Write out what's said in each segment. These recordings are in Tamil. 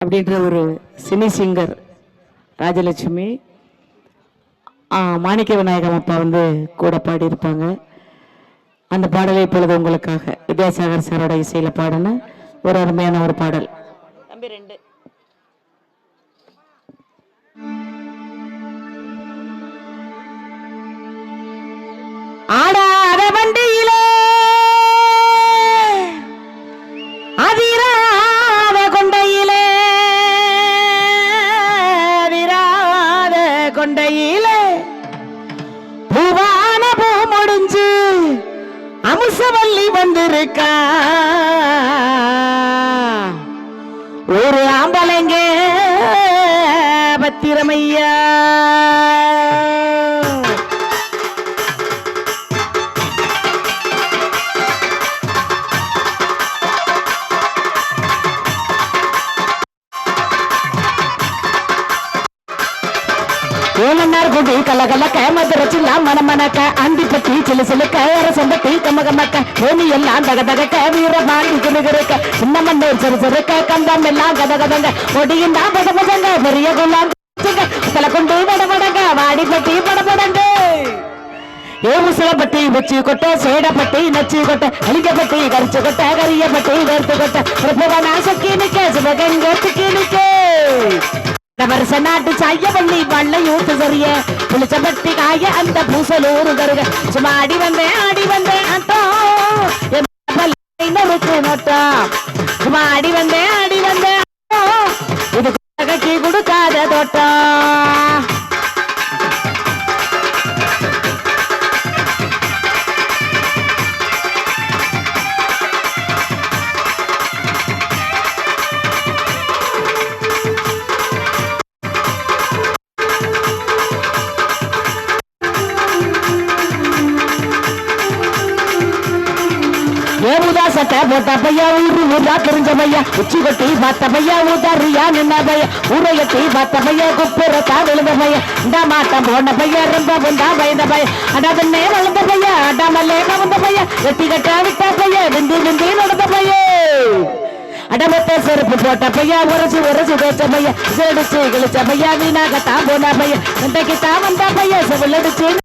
அப்படின்ற ஒரு சினி சிங்கர் ராஜலட்சுமி மாணிக்க விநாயகம் அப்பா வந்து கூட பாடியிருப்பாங்க. அந்த பாடலை இப்பொழுது உங்களுக்காக வித்யாசாகர் சாரோட இசையில் பாடின ஒரு அருமையான ஒரு பாடல். தம்பி ரெண்டு. கொண்டையிலே பூவான பூ முடிஞ்சு அமுசவல்லி வந்திருக்கா. ஒரு ஆம்பளைங்க பத்திரமையா? ஏழனார் குடி கலகலக்க மதுரச்சில்லா மணமணக்க அந்திப்பட்டி சிலு சிலுக்க அரசம்பட்டி கமகமக்க பூமி எல்லாம் தக தகக்க வீரபாண்டி கிருகிருக்க சின்ன மண்ணூர் சிறு சிறுக்க கந்தம் எல்லாம் கதகதங்க ஒடியும் தான் பத பதங்க பெரிய குள்ளாங்க தலை கொண்டு வடபடங்க வாடிப்பட்டி படபடங்க ஏ முசலப்பட்டி உச்சி கொட்டை சேடப்பட்டி நச்சி கொட்டை அழிக்கப்பட்டி கரிச்சு கொட்டை கரியப்பட்டி வேர்த்து கொட்டை பிரபுவனா சொக்கி நிக்க சிவகங்க துக்கி நிக்க வருஷ நாட்டு சாயவள்ளி வள்ளை ஊத்து சரிய புளிச்சப்பட்டி காய அந்த பூசலூரு கருக. சும்மா ஆடி வந்தேன் ஆடி வந்தேன் ஆட்டோ நொறுக்கு நோட்டா சும்மா ஆடி வந்தேன் ஆடி வந்தேன் இது கட்டி கொடுக்காத தோட்டம் ஊதா சட்டை போட்ட பையா ஊரு ஊதா தெரிஞ்ச பையா உச்சி கொட்டி பார்த்த பையா ஊதா ரியா நின்ன பையா ஊரை எட்டி பார்த்த பையா குப்புறத்தா விழுந்த பையா இந்த மாட்டம் போன பையா ரொம்ப புந்தா பயந்த பையா அடா அடாதன்னே வளர்ந்த பையா அடா மல்லே கவர்ந்த பையா வெட்டி கட்டா விட்ட பையா விந்து விந்து நடந்த பையே அடமத்த செருப்பு போட்ட பையா உரசு உரசு தேச்ச பையா செடிச்சு கிழிச்ச பையா வீணாகத்தான் போன பையா இன்றைக்கு தான் வந்த பையா செவிலடிச்சு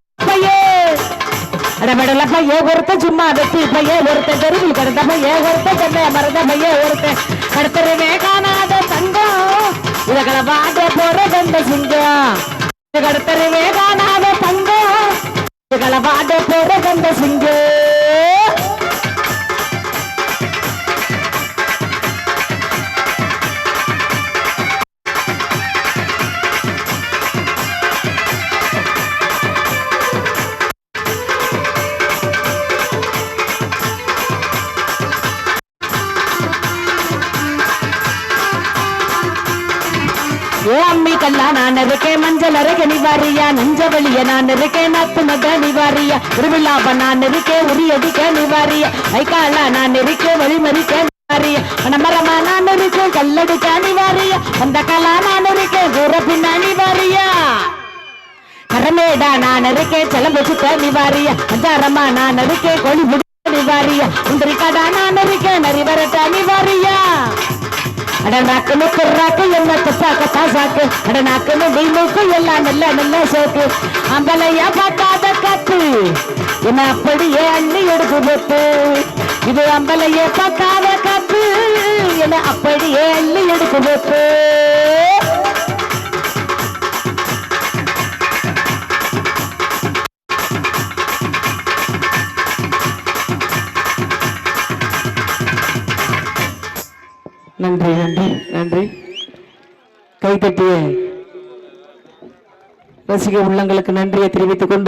அடமடல பைய ஒருத்த சும்மா வெட்டி பைய ஒருத்த தெருவில் கிடந்த பைய ஒருத்த சென்னை மறந்த பைய ஒருத்த கடத்தருவே ஓ அம்மி கல்லா நான் இருக்கேன் மஞ்சள் அரைக்க நிவாரியா நெஞ்ச வழிய நான் இருக்கேன் நாத்து மக நிவாரியா திருவிழாப்ப நான் இருக்கேன் உரியடிக்க நிவாரியா ஐக்காலா நான் இருக்கேன் வழிமறிக்க நிவாரியா மனமரமா நான் இருக்கேன் கல்லடிக்க நிவாரியா அந்த கலா நான் இருக்கேன் தூர பின்ன நிவாரியா. கரமேடா நான் இருக்கேன் செலவு சுத்த நிவாரியா அஞ்சாரமா நான் இருக்கேன் கொழி முடிக்க நிவாரியா உந்திரிக்கடா நான் இருக்கேன் நரிவரட்ட நிவாரியா. அட நாக்குன்னு குர்ராக்கு என்ன துப்பாக்க பாசாக்கு. அட நாக்குன்னு வீமுக்கு எல்லாம் நல்ல நல்ல சோக்கு அம்பலையா பார்க்காத காத்து என்ன அப்படியே அண்ணி எடுத்து போட்டு இது அம்பலையே பார்க்காத காத்து என்ன அப்படியே அண்ணி எடுத்து போட்டு நன்றி நன்றி நன்றி. கைத்தட்டிய ரசிக உள்ளங்களுக்கு நன்றியை தெரிவித்துக் கொண்டு